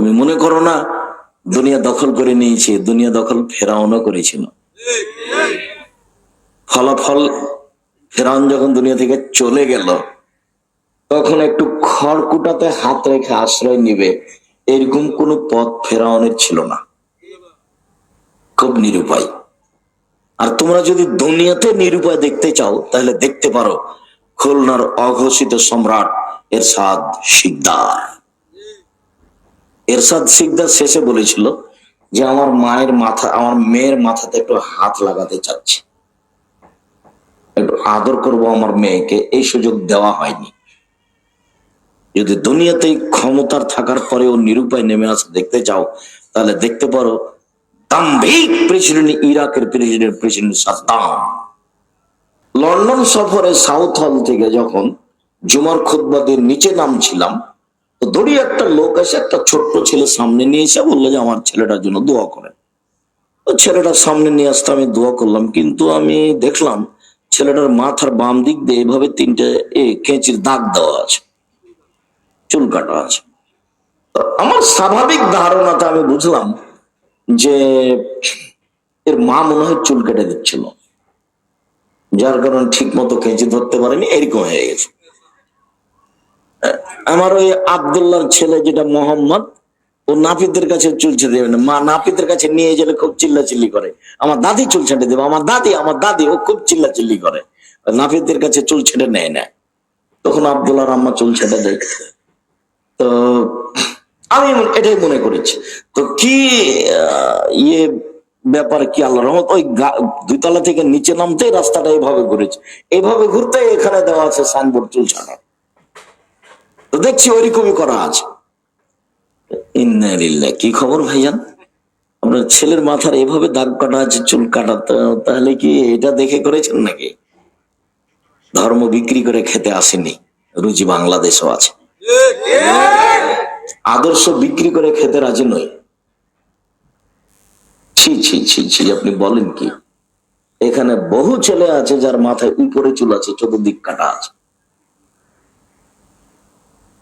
তুমি মনে করো না, দুনিয়া দখল করে নিয়েছে, দুনিয়া দখল ফেরাউনও করেছিল। ফলাফল ফেরাউন যখন দুনিয়া থেকে চলে গেল, তখন একটু খড়কুটাতে হাত রেখে আশ্রয় নিবে, এরকম কোন পথ ফেরাউনের ছিল না। খুব নিরুপায়। আর তোমরা যদি দুনিয়াতে নিরুপায় দেখতে চাও, তাহলে দেখতে পারো খুলনার অঘোষিত সম্রাট এর এরশাদ শিকদার। এরশাদ শিকদার শেষে বলেছিল যে আমার মায়ের মাথা, আমার মেয়ের মাথাতে একটু হাত লাগাতে চাচ্ছি। একটু আদর করব আমার মেয়েকে, এই সুযোগ দেওয়া হয়নি। যদি দুনিয়াতে ক্ষমতার থাকার পরেও নিরুপায় নেমে আসে, দেখতে চাও, তাহলে দেখতে পারো, দাম্ভিক প্রেসিডেন্ট ইরাকের প্রেসিডেন্ট প্রেসিডেন্ট সাদ্দাম। লন্ডন সফরে সাউথ হল থেকে যখন জুমার খুদ্বাদের নিচে নামছিলাম তো দড়ি একটা লোক এসে একটা ছোট্ট ছেলে সামনে নিয়ে এসে বলল যে, আমার ছেলেটার জন্য দোয়া করেন। তো ছেলেটার সামনে নিয়ে আসতে আমি দোয়া করলাম, কিন্তু আমি দেখলাম ছেলেটার মাথার বাম দিক দিয়ে এভাবে তিনটে এ কেঁচির দাগ দেওয়া আছে, চুল কাটা আছে। আমার স্বাভাবিক ধারণাতে আমি বুঝলাম যে এর মা মনে হয় চুল কেটে দিচ্ছিল, যার কারণে ঠিক মতো কেঁচি ধরতে পারেনি, এরকম হয়ে গেছে। আমার ওই আবদুল্লাহর ছেলে যেটা মোহাম্মদ, ও নাপিতের কাছে চুল ছেড়ে দেবে না। মা নাপিতের কাছে নিয়ে গেলে খুব চিল্লা চিল্লি করে। আমার দাদি চুল ছেড়ে দেবে। আমার দাদি আমার দাদি, ও খুব চিল্লা চিল্লি করে। নাপিতের কাছে চুল ছেড়ে নেয় না। তখন আবদুল্লাহর আম্মা চুল ছেড়ে দেয় তো আমি এটাই মনে করেছি। তো কি ইয়ে ব্যাপার কি আল্লাহ রহমত? ওই দুইতলা থেকে নিচে নামতে রাস্তাটা এইভাবে ঘুরেছে। এইভাবে ঘুরতে এখানে দেওয়া আছে সাইনবোর্ড চুল ছাড়া দেখছি ওইরকমই করা আছে। ইন্নালিল্লাহ, কি খবর ভাইজান? আপনার ছেলের মাথার এভাবে দাগ কাটা আছে, চুল কাটা তাহলে কি এটা দেখে করেছেন নাকি? ধর্ম বিক্রি করে খেতে আসেনি, রুজি বাংলাদেশও আছে। আদর্শ বিক্রি করে খেতে রাজি নই। ছি ছি ছি ছি, আপনি বলেন কি? এখানে বহু ছেলে আছে যার মাথায় উপরে চুল আছে, চতুর্দিক কাটা আছে।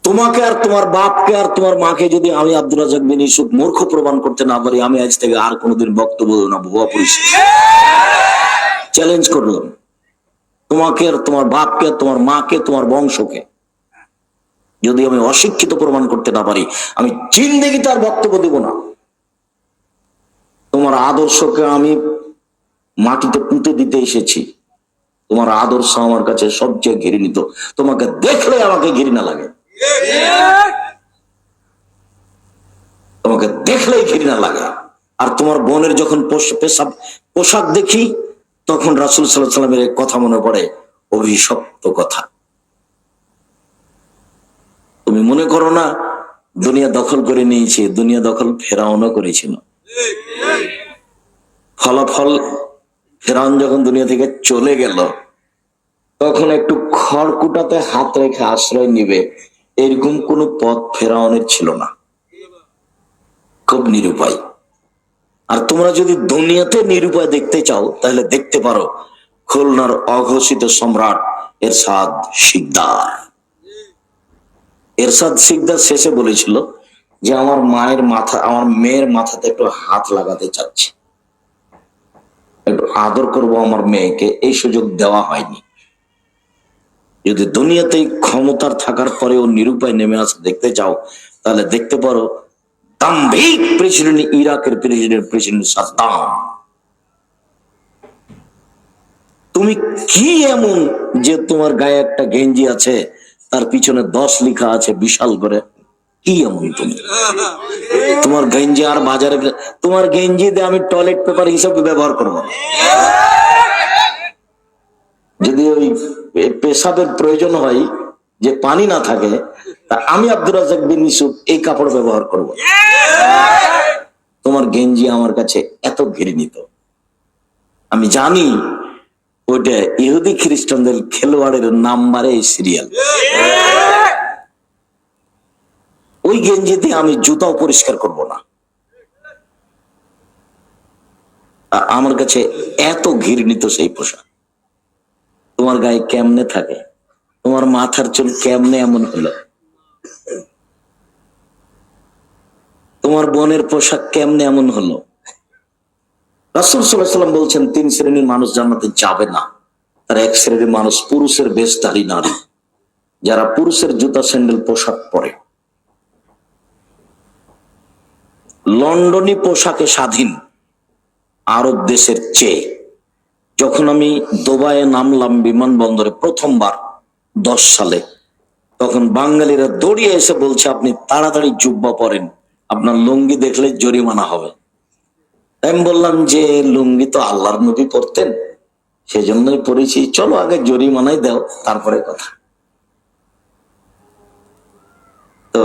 তোমাকে আর তোমার বাপকে আর তোমার মাকে যদি আমি আব্দুল রাজাক বিন ইউসুফ মূর্খ প্রমাণ করতে না পারি, আমি আজ থেকে আর কোনোদিন বক্তব্য দেবো না, ভুয়া চ্যালেঞ্জ করলাম। তোমাকে আর তোমার বাপকে আর তোমার মাকে, তোমার বংশকে যদি আমি অশিক্ষিত প্রমাণ করতে না পারি, আমি জিন্দেগি তার বক্তব্য দেব না। তোমার আদর্শকে আমি মাটিতে পুঁতে দিতে এসেছি। তোমার আদর্শ আমার কাছে সবচেয়ে ঘৃণিত। তোমাকে দেখলে আমাকে ঘৃণা লাগে। তোমাকে দেখলেই ঘৃণা লাগে। আর তোমার বোনের যখন পেশাব পোশাক দেখি, তখন রাসুল সাল্লাহ সাল্লামের কথা মনে পড়ে, অভিশপ্ত কথা। তুমি মনে করো না, দুনিয়া দখল করে নিয়েছে, দুনিয়া দখল ফেরাউনও করেছিল। ফলাফল ফেরাউন যখন দুনিয়া থেকে চলে গেল, তখন একটু খড়কুটাতে হাত রেখে আশ্রয় নিবে এরকম কোন পথ ফেরাউনের ছিল না। খুব নিরুপায়। আর তোমরা যদি দুনিয়াতে নিরুপায় দেখতে চাও, তাহলে দেখতে পারো, খুলনার অঘোষিত সম্রাট এরশাদ শিকদার। এরশাদ শিকদার শেষে বলেছিল যে, আমার মায়ের মাথা, আমার মেয়ের মাথাতে একটু হাত লাগাতে চাচ্ছি। একটু আদর করব আমার মেয়েকে, এই সুযোগ দেওয়া হয়নি। যদি দুনিয়াতে এই ক্ষমতার থাকার পরেও নিরুপায় নেমে আসে, দেখতে চাও, তাহলে দেখতে পারো দাম্ভিক প্রেসিডেন্ট ইরাকের প্রেসিডেন্ট প্রেসিডেন্ট সাদ্দাম। তুমি কি এমন যে তোমার গায়ে একটা গেঞ্জি আছে, তার পিছনে দশ লেখা আছে বিশাল করে? কি এমন তুমি? তোমার গেঞ্জি আর বাজারে তোমার গেঞ্জি দিয়ে আমি টয়লেট পেপার হিসাবে ব্যবহার করব। যদি ওই পেশাবের প্রয়োজন হয়, যে পানি না থাকে, তা আমি আব্দুর রাজাক বিন ইউসুফ এই কাপড় ব্যবহার করব। তোমার গেঞ্জি আমার কাছে এত ঘৃণিত। আমি জানি ওইটা ইহুদি খ্রিস্টানদের খেলোয়াড়ের নাম্বারে সিরিয়াল। ওই গেঞ্জিতে আমি জুতাও পরিষ্কার করব না। আমার কাছে এত ঘৃণিত সেই পোশাক। তোমার গায়ে কেমনে থাকে? তোমার মাথার চুল কেমনে এমন হলো? তোমার বোনের পোশাক কেমনে এমন হলো? রাসুল সাল্লাম বলছেন, তিন শ্রেণির মানুষ জান্নাতে যাবে না। তার এক শ্রেণির মানুষ পুরুষের বেশ বেশধারী নারী, যারা পুরুষের জুতা, স্যান্ডেল, পোশাক পরে। লন্ডনী পোশাকে স্বাধীন আরব দেশের চেয়ে যখন আমি দুবাইয়ে নামলাম বিমানবন্দরে প্রথমবার দশ সালে, তখন বাঙালিরা দৌড়িয়ে এসে বলছে, আপনি তাড়াতাড়ি জুব্বা পরেন, আপনার লুঙ্গি দেখলে জরিমানা হবে। আমি বললাম যে, লুঙ্গি তো আল্লাহর নবী পরতেন, সেজন্যই পড়েছি চলো আগে জরিমানাই দাও, তারপরে কথা। তো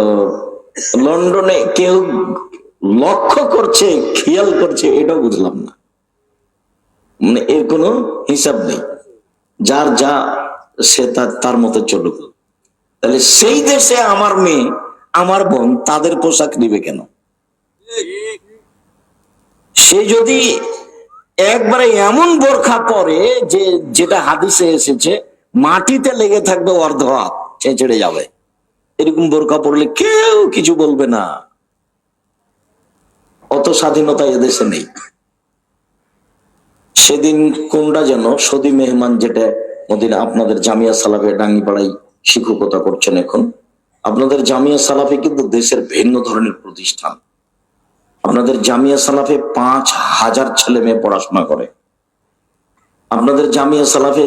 লন্ডনে কেউ লক্ষ্য করছে, খেয়াল করছে, এটাও বুঝলাম না। মানে এর কোনো হিসাব নেই। যার যা, সে তার মতো চলুক। তাহলে সেই দেশে আমার মেয়ে, আমার বোন, তাদের পোশাক নিবে কেন? সে যদি একবারে এমন বোরখা পরে যে, যেটা হাদিসে এসেছে, মাটিতে লেগে থাকবে অর্ধ হাত চেঁচড়ে যাবে। এরকম বোরখা পরলে কেউ কিছু বলবে না। অত স্বাধীনতা এদেশে নেই। সেদিন কোনটা যেন সদি মেহমান যেটা মদিনা আপনাদের জামিয়া সালাফে ডাঙ্গিপাড়াই শিক্ষকতা করছেন এখন। আপনাদের জামিয়া সালাফে কিন্তু দেশের ভিন্ন ধরনের প্রতিষ্ঠান। আপনাদের জামিয়া সালাফে পাঁচ হাজার ছেলে মেয়ে পড়াশোনা করে। আপনাদের জামিয়া সালাফে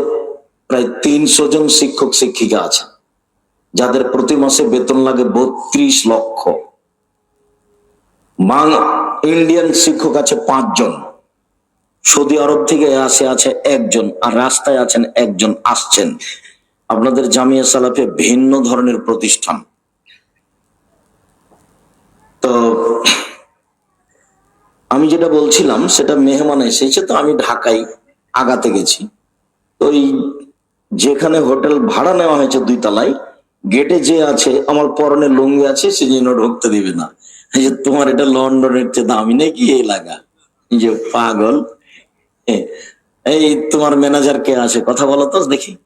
প্রায় তিনশো জন শিক্ষক শিক্ষিকা আছে। যাদের প্রতি মাসে বেতন লাগে বত্রিশ লক্ষ। ইন্ডিয়ান শিক্ষক আছে পাঁচজন। সৌদি আরব থেকে আসে আছে একজন আর রাস্তায় আছেন একজন আসছেন। আপনাদের জামিয়া সালাফে ভিন্ন ধরনের প্রতিষ্ঠান। তো আমি যেটা বলছিলাম, সেটা মেহমান এসেছে, তো আমি ঢাকায় আগাতে গেছি। তো ওই যেখানে হোটেল ভাড়া নেওয়া হয়েছে দুই তলায় গেটে যে আছে, আমার পরনে লুঙ্গি আছে, সে যেন ঢুকতে দিবে না। যে তোমার এটা লন্ডনের চেয়ে দামি নাকি এই লাগা? যে পাগল। এই তোমার ম্যানেজার কে আছে, কথা বলো তো দেখি।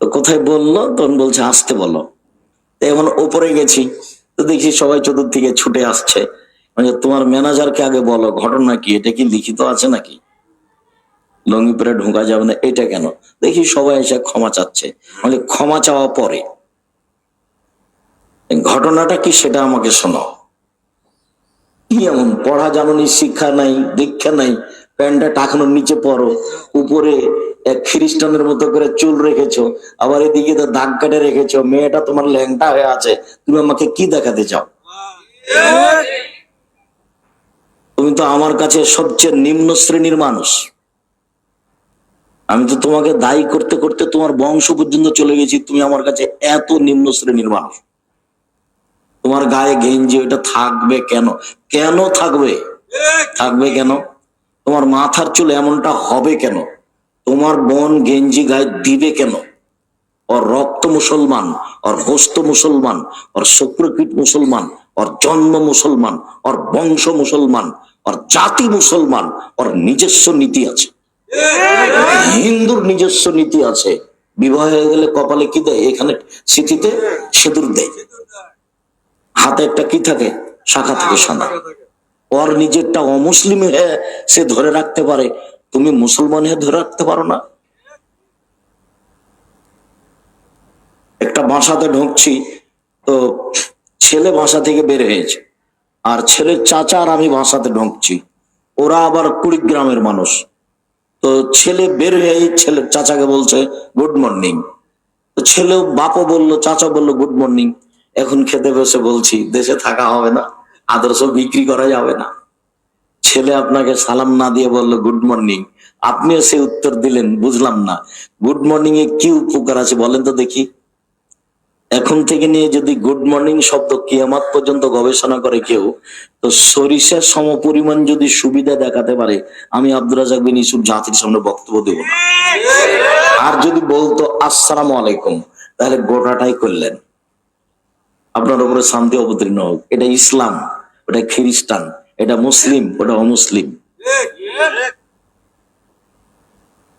তো কোথায় বলল? তখন বলছে, আসতে বলো। এখন ওপরে গেছি। তো দেখি সবাই চতুর্দিকে ছুটে আসছে। মানে তোমার ম্যানেজারকে আগে বলো, ঘটনা কি? এটা কি লিখিত আছে নাকি? লঙ্গি পরে ঢোকা যাবে না, এটা কেন? দেখি সবাই এসে ক্ষমা চাচ্ছে। মানে ক্ষমা চাওয়া পরে। ঘটনাটা কি সেটা আমাকে শোনাও। কি এমন? পড়া জানুনি, শিক্ষা নাই, দীক্ষা নাই। প্যান্টটা টাকানোর নিচে পড়ো উপরে এক খ্রিস্টানের মতো করে চুল রেখেছো, আবার এদিকে তো দাগ কাটে রেখেছো, মেয়েটা তোমার ল্যাংটা হয়ে আছে, তুমি আমাকে কি দেখাতে চাও? তুমি তো আমার কাছে সবচেয়ে নিম্ন শ্রেণির মানুষ। আমি তো তোমাকে দায়ী করতে করতে তোমার বংশ পর্যন্ত চলে গেছি, তুমি আমার কাছে এত নিম্ন শ্রেণির মানুষ। তোমার গায়ে গেঞ্জি ওটা থাকবে কেন? কেন থাকবে? থাকবে কেন? তোমার মাথার চুল এমনটা হবে কেন? তোমার বোন গেঞ্জি গায়ে দিবে কেন? ওর রক্ত মুসলমান, ওর হস্ত মুসলমান, ওর শুক্রকীট মুসলমান, ওর জন্ম মুসলমান, ওর বংশ মুসলমান, ওর জাতি মুসলমান, ওর নিজস্ব নীতি আছে। হিন্দুর নিজস্ব নীতি আছে। বিবাহ হয়ে গেলে কপালে কি দেয়? এখানে স্মৃতিতে সিঁদুর দেয়। হাতে একটা কি থাকে? শাখা থাকে সাদা। ওর নিজেরটা অমুসলিম হ্যাঁ সে ধরে রাখতে পারে। তুমি মুসলমান হয়ে ধরে রাখতে পারো না। একটা বাসাতে ঢুকছি, তো ছেলে বাসা থেকে বের হয়েছে। আর ছেলের চাচা আর আমি বাসাতে ঢুকছি। ওরা আবার কুড়িগ্রামের মানুষ। তো ছেলে বের হয়ে ছেলে চাচাকে বলছে গুড মর্নিং তো ছেলে বাপও বলল চাচা বলল গুড মর্নিং এখন খেতে বসে বলছি, দেশে থাকা হবে না। আদর্শ বিক্রি করা যাবে না। ছেলে আপনাকে সালাম না দিয়ে বলল, গুড মর্নিং। আপনিও সে উত্তর দিলেন, বুঝলাম না। গুড মর্নিং এ কি উপকার আছে বলেন তো দেখি। এখন থেকে নিয়ে যদি গুড মর্নিং শব্দ কিয়ামাত পর্যন্ত গবেষণা করে কেউ, তো সরিষার সম পরিমাণ যদি সুবিধা দেখাতে পারে, আমি আব্দুর রাজাক বিন ইসুফ জাতির সামনে বক্তব্য দেব না। আর যদি বলতো, আসসালামু আলাইকুম, তাহলে গোটাটাই করলেন। আপনার উপরে শান্তি অবতীর্ণ হোক। এটা ইসলাম। ওটা খ্রিস্টান, এটা মুসলিম, ওটা অমুসলিম।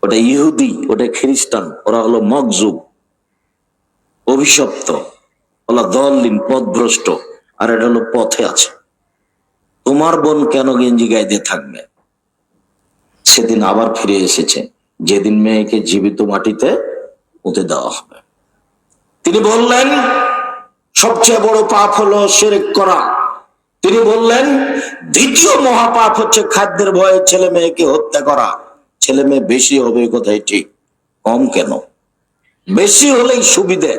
ওটা ইহুদি, ওটা খ্রিস্টান, ওরা হলো মকজুব অভিশপ্ত ওলা দলিন পথভ্রষ্ট, আর এটা হলো পথে আছে। তোমার বোন কেন গেঞ্জি গাইতে থাকবে? সেদিন আবার ফিরে এসেছে। যেদিন মেয়েকে জীবিত মাটিতে পুঁতে দেওয়া হবে। তিনি বললেন, সবচেয়ে বড় পাপ হলো সেরেক করা। তিনি বললেন দ্বিতীয় মহাপাপ হচ্ছে খাদ্যের ভয়ে ছেলে মেয়েকে হত্যা করা। ছেলে মেয়ে বেশি হবে এ কথাই ঠিক? কম কেন? বেশি হলেই সুবিধে।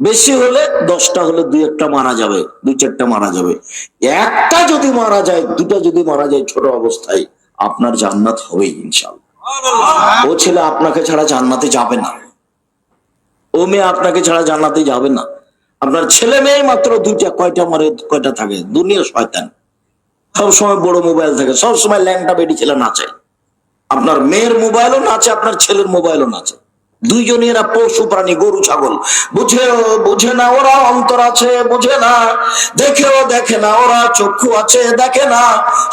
বেশি হলে দশটা হলে দুই একটা মারা যাবে দুই চারটা মারা যাবে। একটা যদি মারা যায় দুটা যদি মারা যায় ছোট অবস্থায় আপনার জান্নাত হবেই ইনশাল্লাহ ও ছেলে আপনাকে ছাড়া জান্নাতে যাবে না। ও মেয়ে আপনাকে ছাড়া জান্নাতে যাবে না। আপনার ছেলে মেয়ে মাত্র দুইটা, কয়টা মারে, কয়টা থাকে? দুনিয়া শয়তান। সবসময় বড় মোবাইল থাকে, সবসময় ল্যাংটা বেডি ছেলে নাচে। আপনার মেয়ের মোবাইলও নাচে, আপনার ছেলের মোবাইলও নাচে। দুইজনই এরা পশু প্রাণী, গরু, ছাগল। বুঝেও, বুঝে না ওরা অন্তর আছে, বুঝে না। দেখেও দেখে না, ওরা চক্ষু আছে, দেখে না।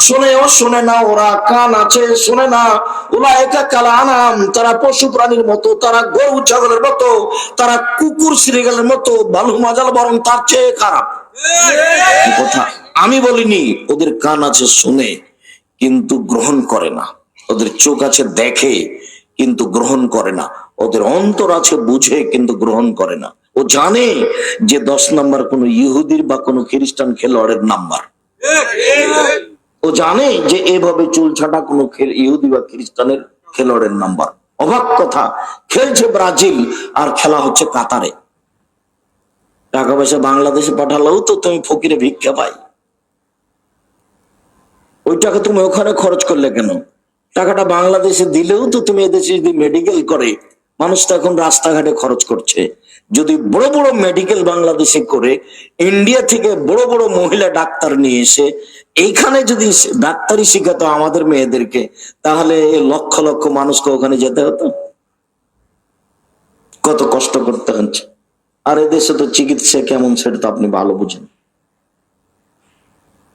শুনেও শুনে না, ওরা কান আছে, শুনে না। ওরা একা কালা আনাম, তারা পশু প্রাণীর মতো, তারা গরু, ছাগলের মতো, তারা কুকুর শ্রীগালের মতো, বালু, মাজাল, বরং তার চেয়ে খারাপ। কথা? আমি বলিনি, ওদের কান আছে শুনে, কিন্তু গ্রহণ করে না। ওদের চোখ আছে দেখে, কিন্তু গ্রহণ করে না। ওদের অন্তর আছে বুঝে কিন্তু গ্রহণ করে না। ও জানে যে দশ নাম্বার কোন ইহুদির বা কোনো খ্রিস্টান খেলোয়াড়ের নাম্বার। ও জানে যে এভাবে চুল ছাটা কোনো ইহুদি বা খ্রিস্টানের খেলোয়াড়ের নাম্বার। অবাক কথা, খেলছে ব্রাজিল আর খেলা হচ্ছে কাতারে। টাকা পয়সা বাংলাদেশে পাঠালেও তো তুমি ফকিরে ভিক্ষা পাই। ওই টাকা তুমি ওখানে খরচ করলে কেন? টাকাটা বাংলাদেশে দিলেও তো তুমি এদেশে যদি মেডিকেল করে মানুষ তো এখন রাস্তাঘাটে খরচ করছে। যদি বড় বড় মেডিকেল বাংলাদেশে করে ইন্ডিয়া থেকে বড় বড় মহিলা ডাক্তার নিয়ে এসে, এইখানে যদি ডাক্তারি শিখাতো আমাদের মেয়েদেরকে, তাহলে লক্ষ লক্ষ মানুষকে ওখানে যেতে হতো। কত কষ্ট করতে হচ্ছে। আর এদেশে তো চিকিৎসা কেমন সেটা তো আপনি ভালো বুঝেন।